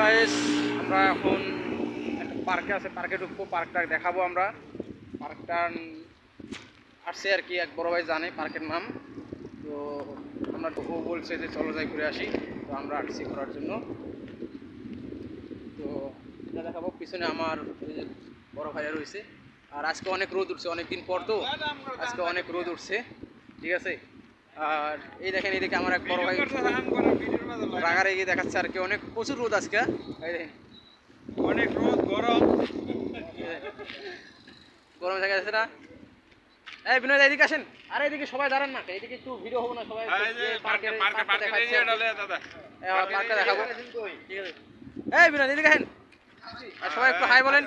Guys আমরা এখন একটা পার্কে আছে পার্কে ঢুকবো পার্কটা দেখাবো আমরা। পার্কটা আসছে আর কি, এক বড় ভাই জানে পার্কের নাম। তো আমরা ও বলছে যে চলো যাই ঘুরে আসি। তো আমরা আসছি ঘোরার জন্য। তো এটা দেখাবো, পিছনে আমার বড় ভাইয়া রয়েছে। আর আজকে অনেক রোদ উঠছে অনেক দিন পর তো। আজকে অনেক রোদ উঠছে। ঠিক আছে? আর এই দেখেন এইদিকে আমার এক বড় ভাই রাগারে গিয়ে দেখাচ্ছে আর কি। অনেক প্রচুর রোদ আজকে। অনেক রোদ গরম। গরমে দেখা যাচ্ছে না? এই বিনোদ এদিকে আসেন। আরে এদিকে সবাই দাঁড়ান না। এদিকে একটু ভিডিও হব না সবাই পার্কে দেখাবো। এই বিনোদ এদিকে আসেন। আর সবাই একটু হাই বলেন।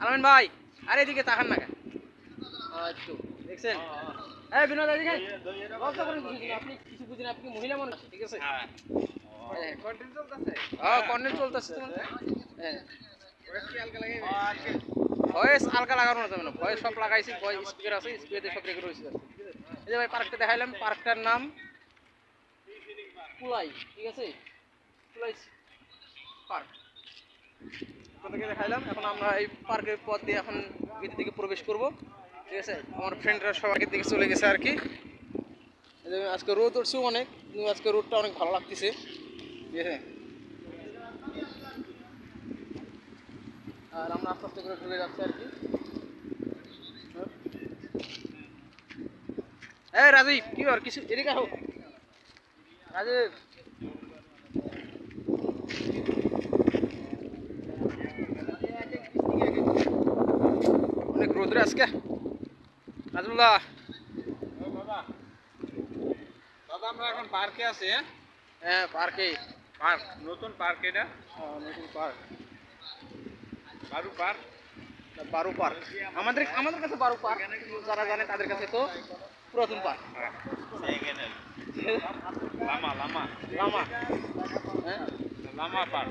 আলমিন ভাই আরে এদিকে তাকান না কেন? দেখছেন? এই বিনোদ এদিকে আসেন। করেন কিছু আপনি কিছু বুঝেন আপনি মহিলা মানুষ ঠিক আছে? হ্যাঁ। হ্যাঁ কন্টেন্ট চলতেছে। হ্যাঁ ভয়েস হালকা লাগানো যাবে না ভয়েস সব লাগাইছি ভয়েস স্পিকার আছে স্পিকারে সব রেকর্ড হয়েছে। এই যে ভাই পার্কটা দেখাইলাম পার্কটার নাম কুলাই ঠিক আছে? কুলাই পার্ক। আপনাদেরকে দেখাইলাম এখন আমরা এই পার্কের পথ দিয়ে এখন ভিতর দিকে প্রবেশ করব। ঠিক আছে? আমার ফ্রেন্ডরা সব দিকে চলে গেছে আর কি। আজকে রোদ উঠছে অনেক, কিন্তু আজকে রোদটা অনেক ভালো লাগতেছে। ঠিক আছে? আর আমরা আস্তে আস্তে করে ঢুকে যাচ্ছি আর কি। এই রাজীব, কি আর কিছু এদিকে হোক রাজীব। অনেক রোদ্রে আজকে। রাজুল্লাহ দাদা দাদা আমরা এখন পার্কে আছি হ্যাঁ? হ্যাঁ পার্কে। পার্ক নতুন পার্ক এটা? নতুন পার্ক। বারু পার্ক? বারু পার্ক। আমাদের আমাদের কাছে বারু পার্ক। যারা জানে তাদের কাছে তো পুরাতন পার্ক। লামা লামা। লামা। হ্যাঁ লামা পার্ক।